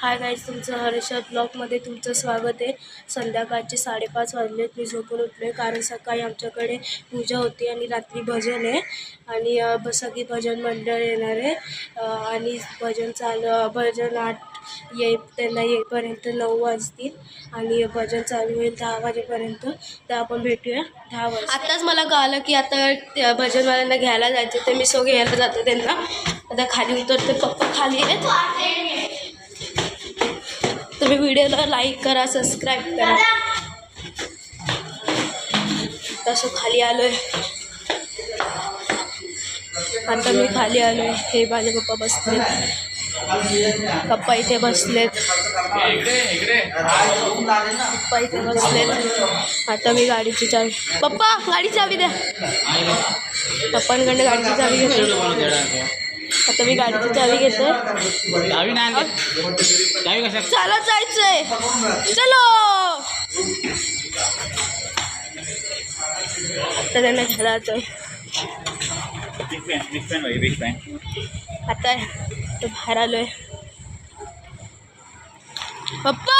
Hi guys तुमचं हर्षद ब्लॉगमध्ये तुमचं स्वागत आहे. संध्याकाळचे साडेपाच वाजलेत. मी झोपून उठले कारण सकाळी आमच्याकडे पूजा होती आणि रात्री भजन आहे. आणि सगळी भजन मंडळ येणार आहे. आणि भजन चालू भजन आठ ये त्यांना येईपर्यंत नऊ वाजतील. आणि भजन चालू होईल दहा वाजेपर्यंत. तर आपण भेटूया. दहा वाजता. आत्ताच मला कळलं की आता त्या भजनवाल्यांना घ्यायला जायचं तर मी सो घ्यायला जातो त्यांना. आता खाली उतरते पप्पा खाली आहेत. तुम्ही व्हिडिओला लाईक करा सबस्क्राईब करा. तसं खाली आलोय. आता मी खाली आलोय. हे माझे पप्पा बसलेत. पप्पा इथे बसलेत. पप्पा इथे बसलेत. आता मी गाडीची चावी पप्पा गाडी चावी द्या. पप्पांकडनं गाडीची चावी घेते आता मी गाडीची चावी घेते चावी नाही आणली. चावी कशा चालत जायचंय. चलो. आता त्यांना फॅन आता तो बाहेर आलोय. पप्पा!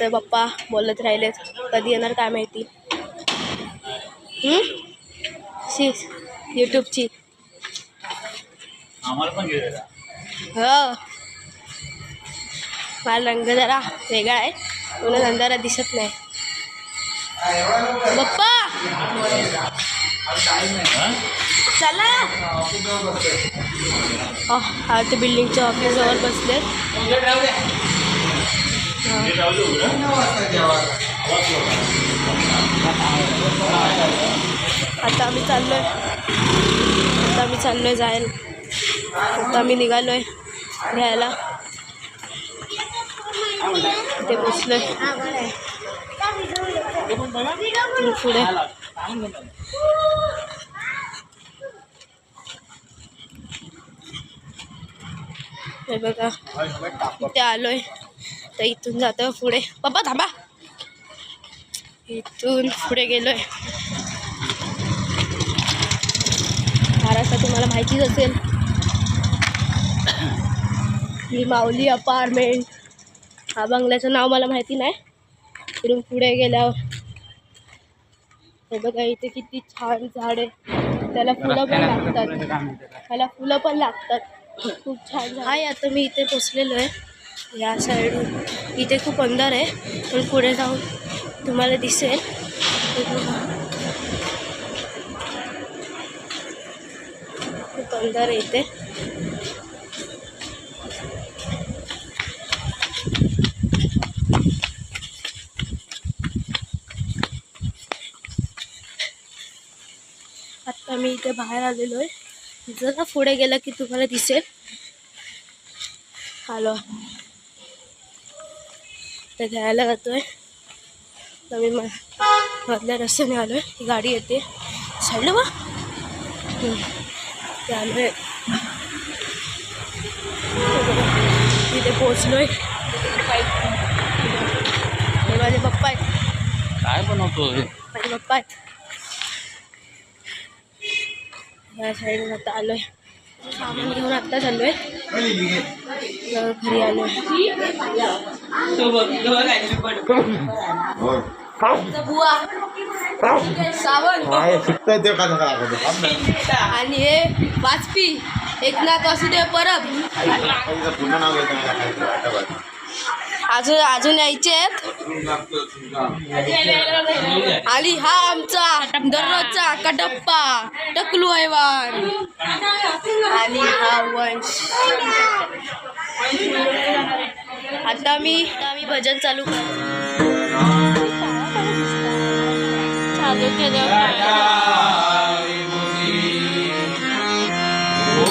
तर पप्पा बोलत राहिलेत. कधी येणार काय माहिती? शी यूट्यूबची. हो. मला रंग जरा वेगळा आहे. म्हणून अंधारात दिसत नाही. पप्पा हा? चला. हा ते बिल्डिंगच्या ऑफिसजवळ बसले आता आम्ही चाललो आहे आता आम्ही चाललो आता आम्ही जायला. आता आम्ही निघालो आहे घ्यायला. ते बसलोय. पुढे. हे बघा इथे आलोय. तर इथून जातो पुढे. पप्पा थांबा. इथून पुढे गेलोय. महाराष्ट्र तुम्हाला माहितीच असेल. ही माऊली अपार्टमेंट. हा बंगल्याचं नाव मला माहिती नाही. इकडून पुढे गेल्यावर. हे बघा इथे किती छान झाड आहे. त्याला फुलं पण लागतात. त्याला? फुलं पण लागतात. खूप छान झाड. आहे आता मी इथे पोचलेलो आहे. या साईडून. इथे खूप अंधार आहे पण पुढे जाऊन तुम्हाला दिसेल. हे येते. आता आत्ता मी इथे बाहेर आलेलो आहे. जरा पुढे गेला की तुम्हाला दिसेल. आलो तर घ्यायला जातोय. तर मी मधल्या रस्त्याने आलोय. गाडी येते. साईडला बा हम्म. ते आलोय तिथे पोचलोय हे माझे पप्पा आहेत काय बनवतोय माझे पप्पा आहेत या साईडून आता आलोय सामान घेऊन आत्ता चाललोय जरा घरी आलोय बुवा सावंत शिकताय ते का नका दाखवतो आणि हे वाजपी एकनाथ वासुदेव परब पुन्हा वाजपी एकनाथ वासुदेव परब. अजून अजून यायचे आहेत. आणि हा आमचा दररोजचा कटप्पा टकलू हैवान आणि हा वंश. आता मी आता मी भजन चालू कर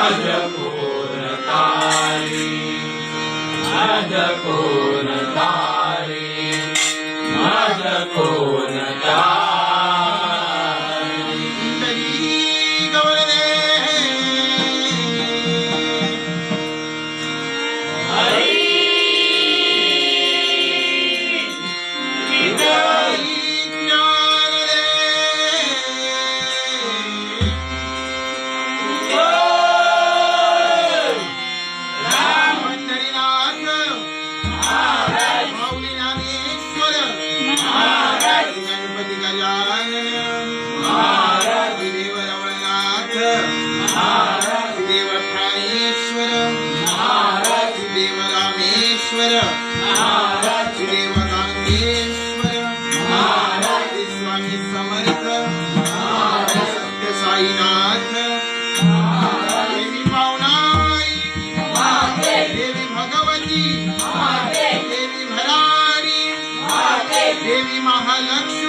माझ देवी महालक्ष्मी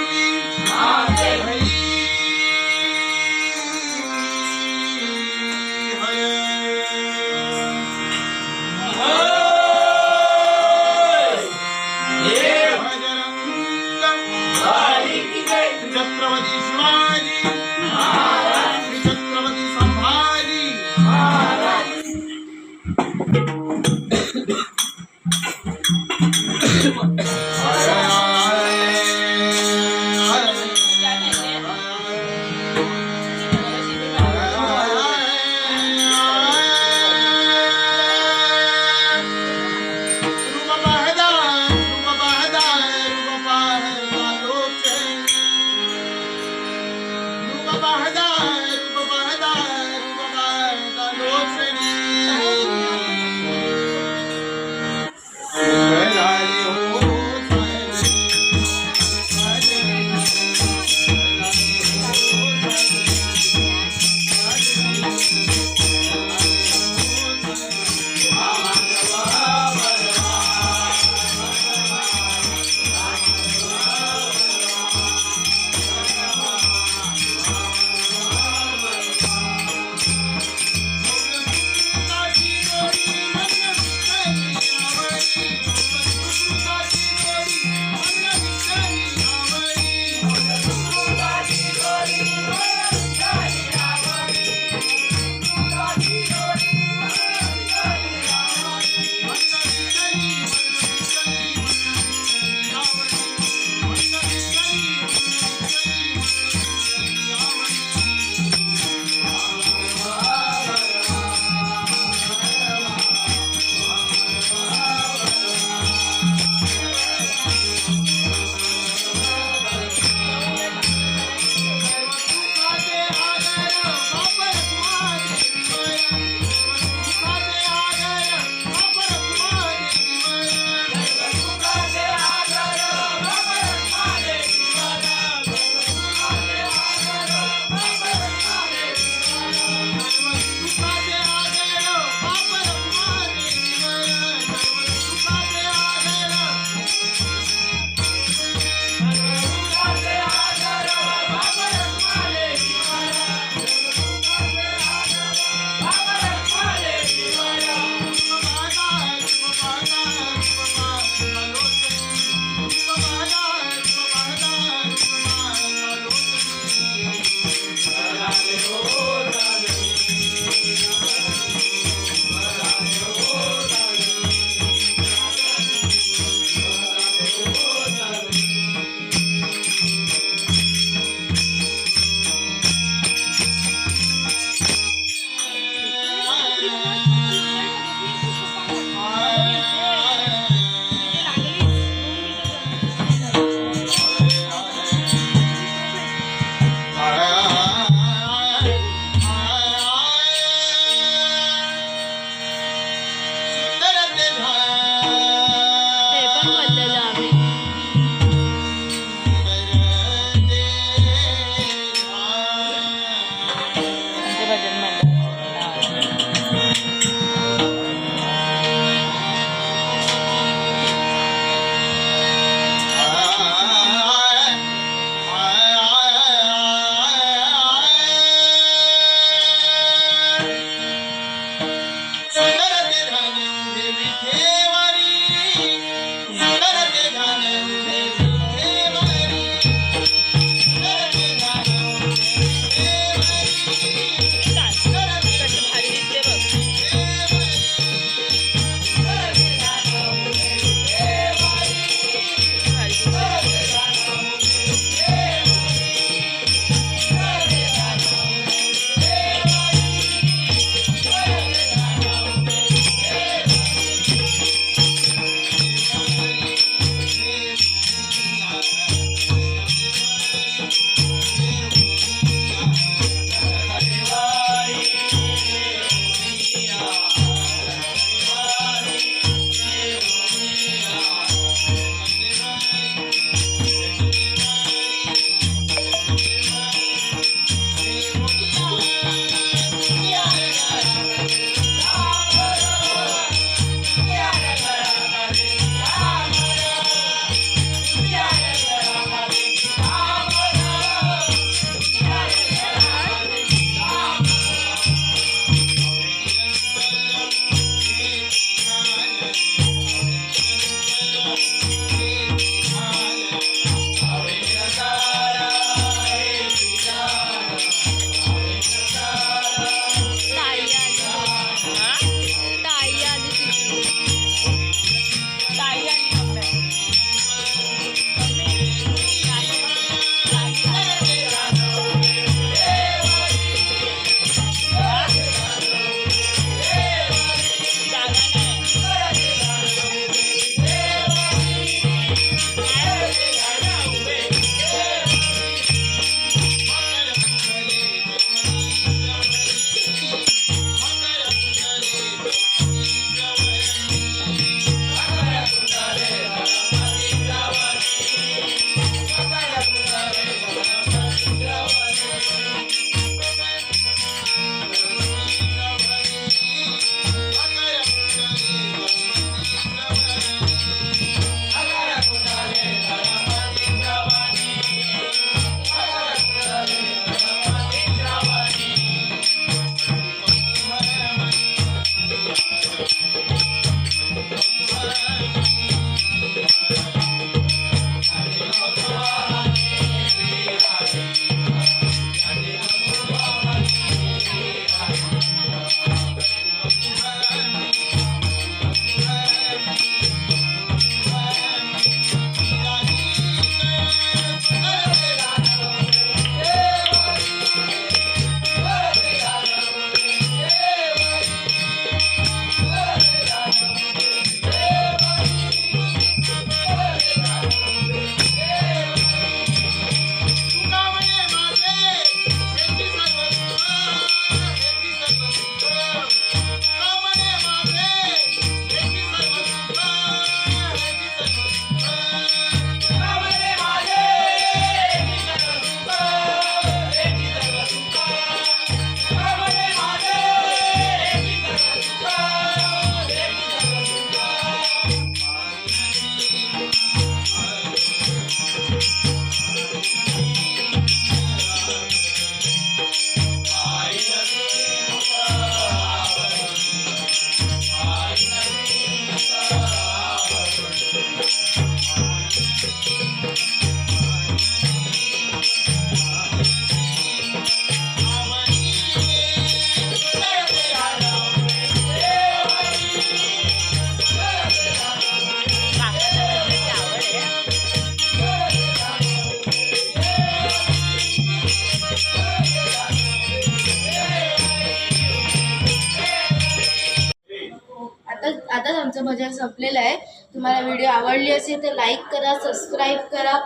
आताच संपलेला संपलेलं आहे. तुम्हाला व्हिडिओ आवडली असेल तर लाईक करा सबस्क्राईब करा.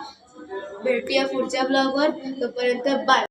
भेटूया पुढच्या ब्लॉगवर तोपर्यंत बाय